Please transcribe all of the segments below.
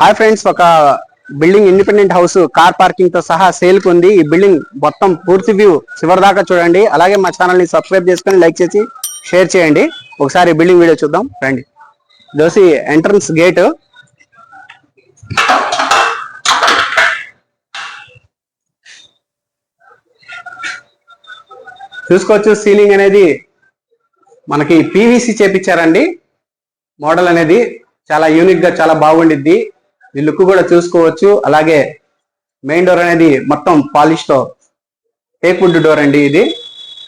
Hi friends ఒక building independent house car పార్కింగ్తో సహా సేల్కు ఉంది. ఈ బిల్డింగ్ మొత్తం పూర్తి వ్యూ చివరి దాకా చూడండి. అలాగే మా ఛానల్ని సబ్స్క్రైబ్ చేసుకొని లైక్ చేసి షేర్ చేయండి. ఒకసారి బిల్డింగ్ వీడియో చూద్దాం. రండి. దోసి ఎంట్రన్స్ గేట్. చూసుకోవచ్చు సీలింగ్ అనేది మనకి పీవీసీ చేపించారండి మోడల్ అనేది చాలా యూనిక్గా చాలా బాగుండిద్ది. ఈ లుక్ కూడా చూసుకోవచ్చు. అలాగే మెయిన్ డోర్ అనేది మొత్తం పాలిష్తో టేక్ వుడ్ డోర్ అండి ఇది.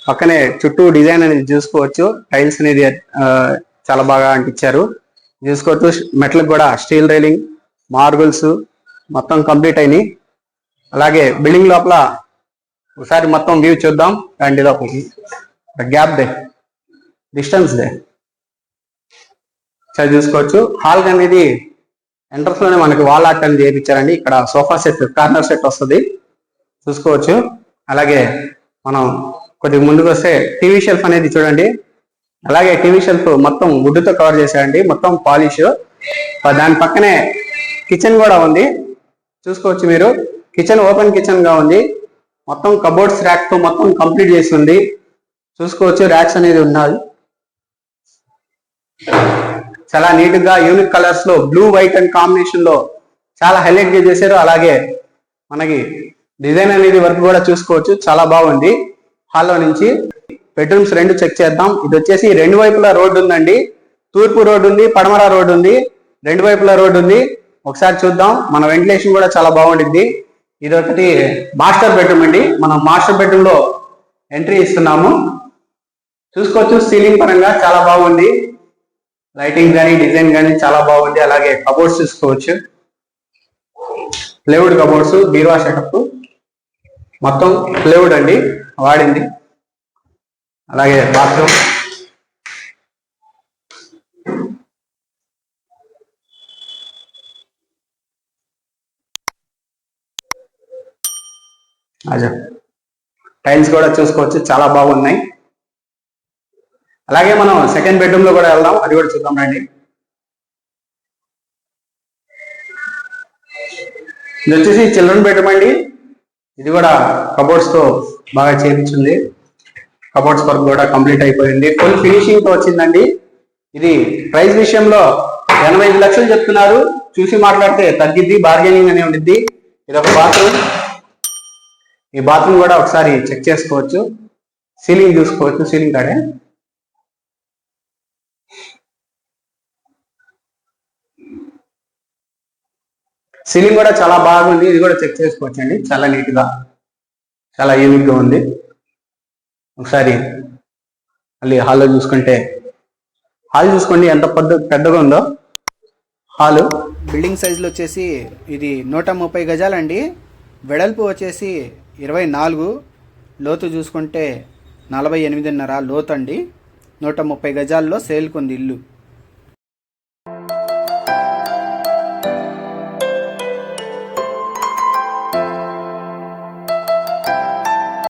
పక్కనే చుట్టూ డిజైన్ అనేది చూసుకోవచ్చు. టైల్స్ అనేది చాలా బాగా అంటించారు. చూసుకోవచ్చు మెట్లకు కూడా స్టీల్ రైలింగ్ మార్బుల్స్ మొత్తం కంప్లీట్ అయినాయి. అలాగే బిల్డింగ్ లోపల ఒకసారి మొత్తం వ్యూ చూద్దాం. రండి లోపలికి గ్యాప్ దే డిస్టెన్స్ దే ఒకసారి చూసుకోవచ్చు. హాల్ అనేది ఎంట్రన్స్లోనే మనకి వాల్ ఆర్ట్ అని చేయించారండి ఇక్కడ సోఫా సెట్ కార్నర్ సెట్ వస్తుంది. చూసుకోవచ్చు. అలాగే మనం కొద్దిగా ముందుకు వస్తే టీవీ షెల్ఫ్ అనేది చూడండి. అలాగే టీవీ షెల్ఫ్ మొత్తం wood తో కవర్ చేశారండి. మొత్తం పాలిష్ దాని పక్కనే కిచెన్ కూడా ఉంది. చూసుకోవచ్చు మీరు. కిచెన్ ఓపెన్ కిచెన్గా ఉంది. మొత్తం కబోర్డ్స్ ర్యాక్తో మొత్తం కంప్లీట్ చేసి ఉంది. చూసుకోవచ్చు ర్యాక్స్ అనేది ఉన్నాయి. చాలా నీట్గా యూనిక్ కలర్స్లో బ్లూ వైట్ అండ్ కాంబినేషన్లో చాలా హైలైట్గా చేశారు. అలాగే మనకి డిజైన్ అనేది వర్క్ కూడా చూసుకోవచ్చు. చాలా బాగుంది. హాల్లో నుంచి బెడ్రూమ్స్ రెండు చెక్ చేద్దాం. ఇది వచ్చేసి రెండు వైపులా రోడ్డు ఉందండి. తూర్పు రోడ్డు ఉంది పడమర రోడ్డు ఉంది. రెండు వైపులా రోడ్డు ఉంది. ఒకసారి చూద్దాం. మన వెంటిలేషన్ కూడా చాలా బాగుండిద్ది. ఇది ఒకటి మాస్టర్ బెడ్రూమ్ అండి. మనం మాస్టర్ బెడ్రూమ్లో ఎంట్రీ ఇస్తున్నాము. చూసుకోవచ్చు సీలింగ్ పరంగా చాలా బాగుంది. లైటింగ్ కానీ డిజైన్ కానీ చాలా బాగుంది అలాగే కబోర్డ్స్ చూసుకోవచ్చు. ప్లేవుడ్ కబోర్డ్స్ బీరువా సెటప్. మొత్తం ప్లేవుడ్ అండి. వాడింది. అలాగే బాత్రూమ్ అదే. టైల్స్ కూడా చూసుకోవచ్చు. చాలా బాగున్నాయి. అలాగే మనం సెకండ్ బెడ్రూమ్లో కూడా వెళ్దాం. అది కూడా చూద్దాం రండి. ఇది వచ్చేసి చిల్డ్రన్ బెడ్రూమ్ అండి. ఇది కూడా కబోర్డ్స్తో బాగా చేపించింది. కబోర్డ్స్ వర్క్ కూడా కంప్లీట్ అయిపోయింది. ఫుల్ ఫినిషింగ్తో వచ్చిందండి. ఇది ప్రైస్ విషయంలో ఎనభై ఐదు లక్షలు చెప్తున్నారు. చూసి మాట్లాడితే తగ్గిద్ది బార్గెనింగ్ అనే ఉండిద్ది. ఇది ఒక బాత్రూమ్ ఈ బాత్రూమ్ కూడా ఒకసారి చెక్ చేసుకోవచ్చు. సీలింగ్ చూసుకోవచ్చు. సీలింగ్ కాడే. సీలింగ్ కూడా చాలా బాగుంది. ఇది కూడా చెక్ చేసుకోవచ్చు అండి చాలా నీట్గా చాలా యూనిక్గా ఉంది. ఒకసారి మళ్ళీ హాల్లో చూసుకుంటే హాల్ చూసుకోండి. ఎంత పెద్ద పెద్దగా ఉందో. హాలు బిల్డింగ్ సైజులు వచ్చేసి ఇది నూట ముప్పై గజాలండి. వెడల్పు వచ్చేసి ఇరవై నాలుగు. లోతు చూసుకుంటే నలభై ఎనిమిదిన్నర లోతు అండి నూట ముప్పై గజాల్లో సేల్కుంది ఇల్లు.